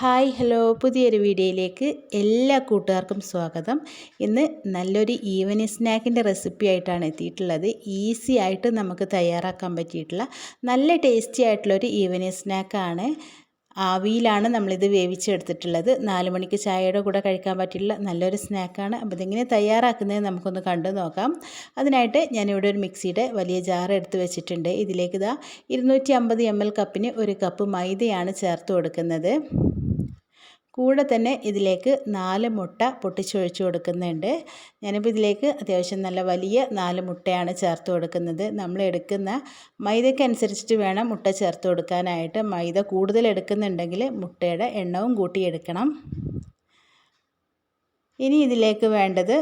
Hi hello. പുതിയൊരു വീഡിയോയിലേക്ക് എല്ലാ കൂട്ടുകാർക്കും സ്വാഗതം. ഇന്ന് നല്ലൊരു ഈവനിങ് സ്നാക്കിന്റെ റെസിപ്പി ആയിട്ടാണ് എത്തിയിട്ടുള്ളത്. ഈസി ആയിട്ട് നമുക്ക് തയ്യാറാക്കാൻ പറ്റിയിട്ടുള്ള നല്ല ടേസ്റ്റി ആയിട്ടുള്ളൊരു ഈവനിങ് സ്നാക്കാണ്. ആവിയിലാണ് നമ്മളിത് വേവിച്ചെടുത്തിട്ടുള്ളത്. നാല് മണിക്ക് ചായയുടെ കൂടെ കഴിക്കാൻ പറ്റിയുള്ള നല്ലൊരു സ്നാക്കാണ്. അപ്പോൾ ഇതെങ്ങനെ തയ്യാറാക്കുന്നത് നമുക്കൊന്ന് കണ്ടു നോക്കാം. അതിനായിട്ട് ഞാനിവിടെ ഒരു മിക്സിയുടെ വലിയ ജാർ എടുത്ത് വെച്ചിട്ടുണ്ട്. ഇതിലേക്ക് ഇതാ ഇരുന്നൂറ്റി അമ്പത് എം എൽ കപ്പിന് ഒരു കപ്പ് മൈദയാണ് ചേർത്ത് കൊടുക്കുന്നത്. കൂടെ തന്നെ ഇതിലേക്ക് നാല് മുട്ട പൊട്ടിച്ചൊഴിച്ച് കൊടുക്കുന്നുണ്ട്. ഞാനിപ്പോൾ ഇതിലേക്ക് അത്യാവശ്യം നല്ല വലിയ നാല് മുട്ടയാണ് ചേർത്ത് കൊടുക്കുന്നത്. നമ്മൾ എടുക്കുന്ന മൈദയ്ക്കനുസരിച്ചിട്ട് വേണം മുട്ട ചേർത്ത് കൊടുക്കാനായിട്ട്. മൈദ കൂടുതൽ എടുക്കുന്നുണ്ടെങ്കിൽ മുട്ടയുടെ എണ്ണവും കൂട്ടിയെടുക്കണം ഇനി ഇതിലേക്ക് വേണ്ടത്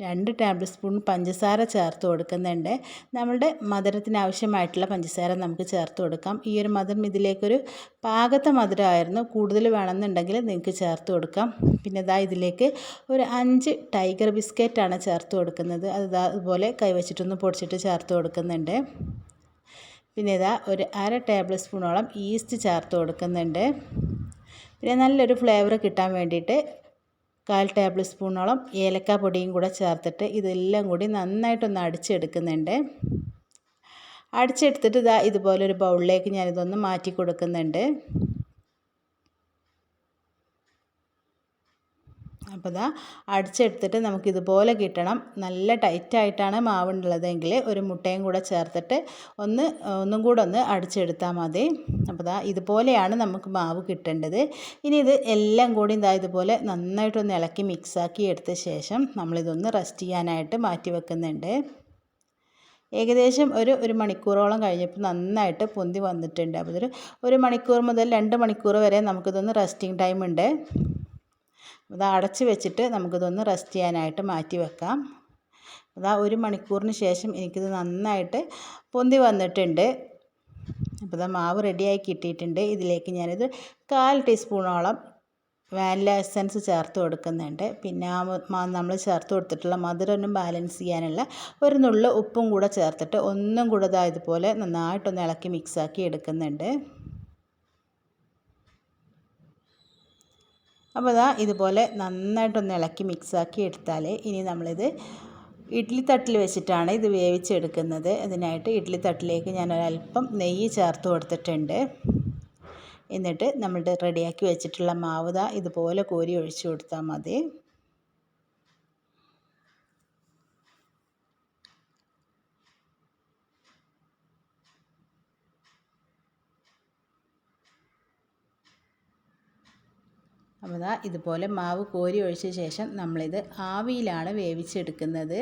രണ്ട് ടേബിൾ സ്പൂൺ പഞ്ചസാര ചേർത്ത് കൊടുക്കുന്നുണ്ട്. നമ്മളുടെ മധുരത്തിന് ആവശ്യമായിട്ടുള്ള പഞ്ചസാര നമുക്ക് ചേർത്ത് കൊടുക്കാം. ഈ ഒരു മധുരം ഇതിലേക്കൊരു പാകത്തെ മധുരമായിരുന്നു. കൂടുതൽ വേണമെന്നുണ്ടെങ്കിൽ നിങ്ങൾക്ക് ചേർത്ത് കൊടുക്കാം. പിന്നെ ഇതാ ഇതിലേക്ക് ഒരു അഞ്ച് ടൈഗർ ബിസ്ക്കറ്റാണ് ചേർത്ത് കൊടുക്കുന്നത്. അത് അതുപോലെ കൈവച്ചിട്ടൊന്ന് പൊടിച്ചിട്ട് ചേർത്ത് കൊടുക്കുന്നുണ്ട്. പിന്നെ ഇതാ ഒരു അര ടേബിൾ സ്പൂണോളം ഈസ്റ്റ് ചേർത്ത് കൊടുക്കുന്നുണ്ട്. പിന്നെ നല്ലൊരു ഫ്ലേവർ കിട്ടാൻ വേണ്ടിയിട്ട് കാൽ ടേബിൾ സ്പൂണോളം ഏലക്ക പൊടിയും കൂടെ ചേർത്തിട്ട് ഇതെല്ലാം കൂടി നന്നായിട്ടൊന്ന് അടിച്ചെടുക്കുന്നുണ്ട്. അടിച്ചെടുത്തിട്ട് ഇതാ ഇതുപോലെ ഒരു ബൗളിലേക്ക് ഞാനിതൊന്ന് മാറ്റി കൊടുക്കുന്നുണ്ട്. അപ്പോൾ ഇതാ അടിച്ചെടുത്തിട്ട് നമുക്കിതുപോലെ കിട്ടണം. നല്ല ടൈറ്റായിട്ടാണ് മാവുണ്ടുള്ളതെങ്കിൽ ഒരു മുട്ടയും കൂടെ ചേർത്തിട്ട് ഒന്ന് ഒന്നും കൂടെ ഒന്ന് അടിച്ചെടുത്താൽ മതി. അപ്പോൾ ഇതാ ഇതുപോലെയാണ് നമുക്ക് മാവ് കിട്ടേണ്ടത്. ഇനി ഇത് എല്ലാം കൂടി ഇതാ ഇതുപോലെ നന്നായിട്ടൊന്ന് ഇളക്കി മിക്സാക്കി എടുത്ത ശേഷം നമ്മളിതൊന്ന് റെസ്റ്റ് ചെയ്യാനായിട്ട് മാറ്റി വെക്കുന്നുണ്ട്. ഏകദേശം ഒരു ഒരു മണിക്കൂറോളം കഴിഞ്ഞപ്പോൾ നന്നായിട്ട് പൊന്തി വന്നിട്ടുണ്ട്. അപ്പോൾ ഇതൊരു ഒരു മണിക്കൂർ മുതൽ രണ്ട് മണിക്കൂർ വരെ നമുക്കിതൊന്ന് റെസ്റ്റിംഗ് ടൈം ഉണ്ട്. അത് അടച്ച് വെച്ചിട്ട് നമുക്കിതൊന്ന് റെസ്റ്റ് ചെയ്യാനായിട്ട് മാറ്റി വെക്കാം. അതാ ഒരു മണിക്കൂറിന് ശേഷം എനിക്കിത് നന്നായിട്ട് പൊന്തി വന്നിട്ടുണ്ട്. അപ്പോൾ ഇതാ മാവ് റെഡിയായി കിട്ടിയിട്ടുണ്ട്. ഇതിലേക്ക് ഞാനിത് കാൽ ടീസ്പൂണോളം വാനില എസൻസ് ചേർത്ത് കൊടുക്കുന്നുണ്ട്. പിന്നെ നമ്മൾ ചേർത്ത് കൊടുത്തിട്ടുള്ള മധുരം ബാലൻസ് ചെയ്യാനുള്ള ഒരു നുള്ളു ഉപ്പും കൂടെ ചേർത്തിട്ട് ഒന്നും കൂടെ ഇതുപോലെ നന്നായിട്ടൊന്ന് ഇളക്കി മിക്സാക്കി എടുക്കുന്നുണ്ട്. അപ്പോൾ അതാ ഇതുപോലെ നന്നായിട്ടൊന്ന് ഇളക്കി മിക്സാക്കി എടുത്താൽ ഇനി നമ്മളിത് ഇഡ്ഡലി തട്ടിൽ വെച്ചിട്ടാണ് ഇത് വേവിച്ചെടുക്കുന്നത്. അതിനായിട്ട് ഇഡ്ഡലി തട്ടിലേക്ക് ഞാൻ ഒരല്പം നെയ്യ് ചേർത്ത് കൊടുത്തിട്ടുണ്ട്. എന്നിട്ട് നമ്മളുടെ റെഡിയാക്കി വെച്ചിട്ടുള്ള മാവ് ഇതുപോലെ കോരി ഒഴിച്ചു കൊടുത്താൽ മതി. അപ്പോൾ ഇതാ ഇതുപോലെ മാവ് കോരി ഒഴിച്ച ശേഷം നമ്മളിത് ആവിയിലാണ് വേവിച്ചെടുക്കുന്നത്.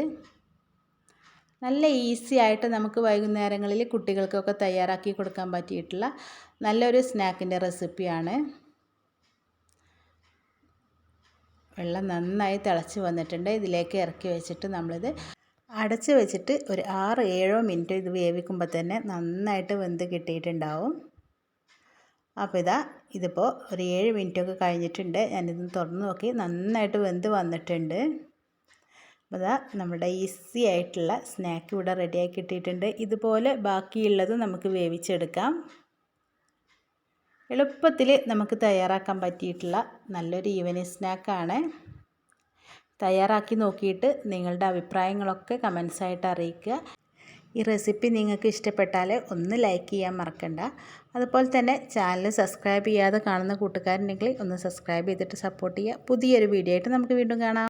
നല്ല ഈസി ആയിട്ട് നമുക്ക് വൈകുന്നേരങ്ങളിൽ കുട്ടികൾക്കൊക്കെ തയ്യാറാക്കി കൊടുക്കാൻ പറ്റിയിട്ടുള്ള നല്ലൊരു സ്നാക്കിന്റെ റെസിപ്പിയാണ്. വെള്ളം നന്നായി തിളച്ച് വന്നിട്ടുണ്ട്. ഇതിലേക്ക് ഇറക്കി വെച്ചിട്ട് നമ്മളിത് അടച്ച് വെച്ചിട്ട് ഒരു ആറ് ഏഴോ മിനിറ്റ് ഇത് വേവിക്കുമ്പോൾ തന്നെ നന്നായിട്ട് വെന്ത് കിട്ടിയിട്ടുണ്ടാവും. അപ്പോൾ ഇതാ ഇതിപ്പോൾ ഒരു ഏഴ് മിനിറ്റൊക്കെ കഴിഞ്ഞിട്ടുണ്ട്. ഞാനിത് തുറന്ന് നോക്കി. നന്നായിട്ട് വെന്ത് വന്നിട്ടുണ്ട്. അപ്പോൾ ഇതാ നമ്മുടെ ഈസി ആയിട്ടുള്ള സ്നാക്ക് ഇവിടെ റെഡിയാക്കി കിട്ടിയിട്ടുണ്ട്. ഇതുപോലെ ബാക്കിയുള്ളത് നമുക്ക് വേവിച്ചെടുക്കാം. എളുപ്പത്തിൽ നമുക്ക് തയ്യാറാക്കാൻ പറ്റിയിട്ടുള്ള നല്ലൊരു ഈവനിങ് സ്നാക്കാണ്. തയ്യാറാക്കി നോക്കിയിട്ട് നിങ്ങളുടെ അഭിപ്രായങ്ങളൊക്കെ കമൻസായിട്ട് അറിയിക്കുക. ഈ റെസിപ്പി നിങ്ങൾക്ക് ഇഷ്ടപ്പെട്ടാൽ ഒന്ന് ലൈക്ക് ചെയ്യാൻ മറക്കണ്ട. അതുപോലെ തന്നെ ചാനൽ സബ്സ്ക്രൈബ് ചെയ്യാതെ കാണുന്ന കൂട്ടുകാരുണ്ടെങ്കിൽ ഒന്ന് സബ്സ്ക്രൈബ് ചെയ്തിട്ട് സപ്പോർട്ട് ചെയ്യുക. പുതിയൊരു വീഡിയോ ആയിട്ട് നമുക്ക് വീണ്ടും കാണാം.